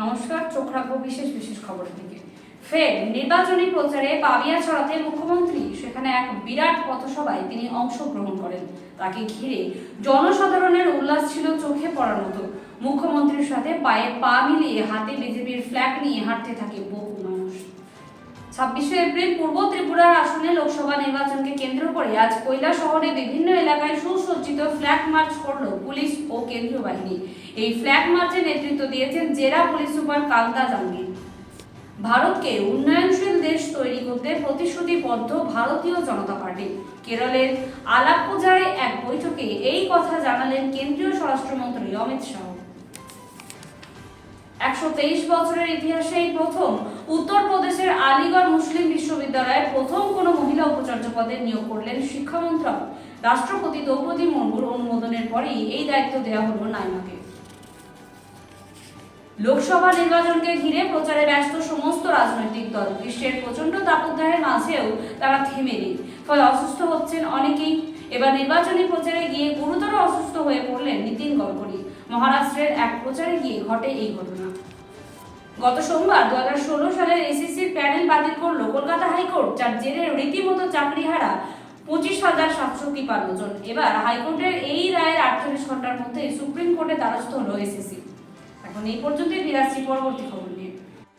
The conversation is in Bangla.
নমস্কার, চোখ রাখব বিশেষ বিশেষ খবরের দিকে ফের নির্বাচনী প্রচারে পাবিয়া ছড়াতে মুখ্যমন্ত্রী, সেখানে এক বিরাট পথসভায় তিনি অংশগ্রহণ করেন। তাকে ঘিরে জনসাধারণের উল্লাস ছিল চোখে পড়ার মতো। মুখ্যমন্ত্রীর সাথে পায়ে পা মিলিয়ে হাতে বিজেপির ফ্ল্যাগ নিয়ে হাঁটতে থাকে বহু ছাব্বিশে এপ্রিল পূর্ব ত্রিপুরার আসনে লোকসভা নির্বাচনকে কেন্দ্র করে আজ কৈলা শহরে বিভিন্ন এলাকায় সুসজ্জিত ফ্ল্যাগ মার্চ করল পুলিশ ও কেন্দ্রীয় বাহিনী। এই ফ্ল্যাগ মার্চে নেতৃত্ব দিয়েছেন জেলা পুলিশ সুপার কান্তা জাঙ্গির ভারতকে উন্নয়নশীল দেশ তৈরি করতে প্রতিশ্রুতিবদ্ধ ভারতীয় জনতা পার্টি। কেরলের আলাপ্পুজায় এক বৈঠকে এই কথা জানালেন কেন্দ্রীয় স্বরাষ্ট্রমন্ত্রী অমিত শাহ। একশো তেইশ বছরের ইতিহাসে এই প্রথম উত্তরপ্রদেশের আলিগড় মুসলিম বিশ্ববিদ্যালয়ে প্রথম কোনো মহিলা উপাচার্য পদে নিয়োগ করলেন শিক্ষামন্ত্রক রাষ্ট্রপতি দ্রৌপদী মুর্মুর অনুমোদনের পরেই এই দায়িত্ব দেওয়া হলো নাইমাকে। লোকসভা নির্বাচনকে ঘিরে প্রচারে ব্যস্ত সমস্ত রাজনৈতিক দল। গ্রীষ্মের প্রচণ্ড তাপদাহের মাঝেও তারা থেমে নেই। ফলে অসুস্থ হচ্ছেন অনেকেই। এবার নির্বাচনী প্রচারে গিয়ে গুরুতর অসুস্থ হয়ে পড়লেন নীতিন গডকরি মহারাষ্ট্রের এক প্রচারে গিয়ে ঘটে এই ঘটনা। গত সোমবার দু হাজার ষোলো সালের এসিসির প্যানেল বাতিল করল কলকাতা হাইকোর্ট, যার জেরে রীতিমতো চাকরিহারা পঁচিশ হাজার সাতশো তিপান্ন জন। এবার হাইকোর্টের এই রায়ের আটচল্লিশ ঘণ্টার মধ্যে সুপ্রিম কোর্টে দ্বারস্থ হলো এসএসসি এখন এই পর্যন্তই ফিরে পরবর্তী খবর।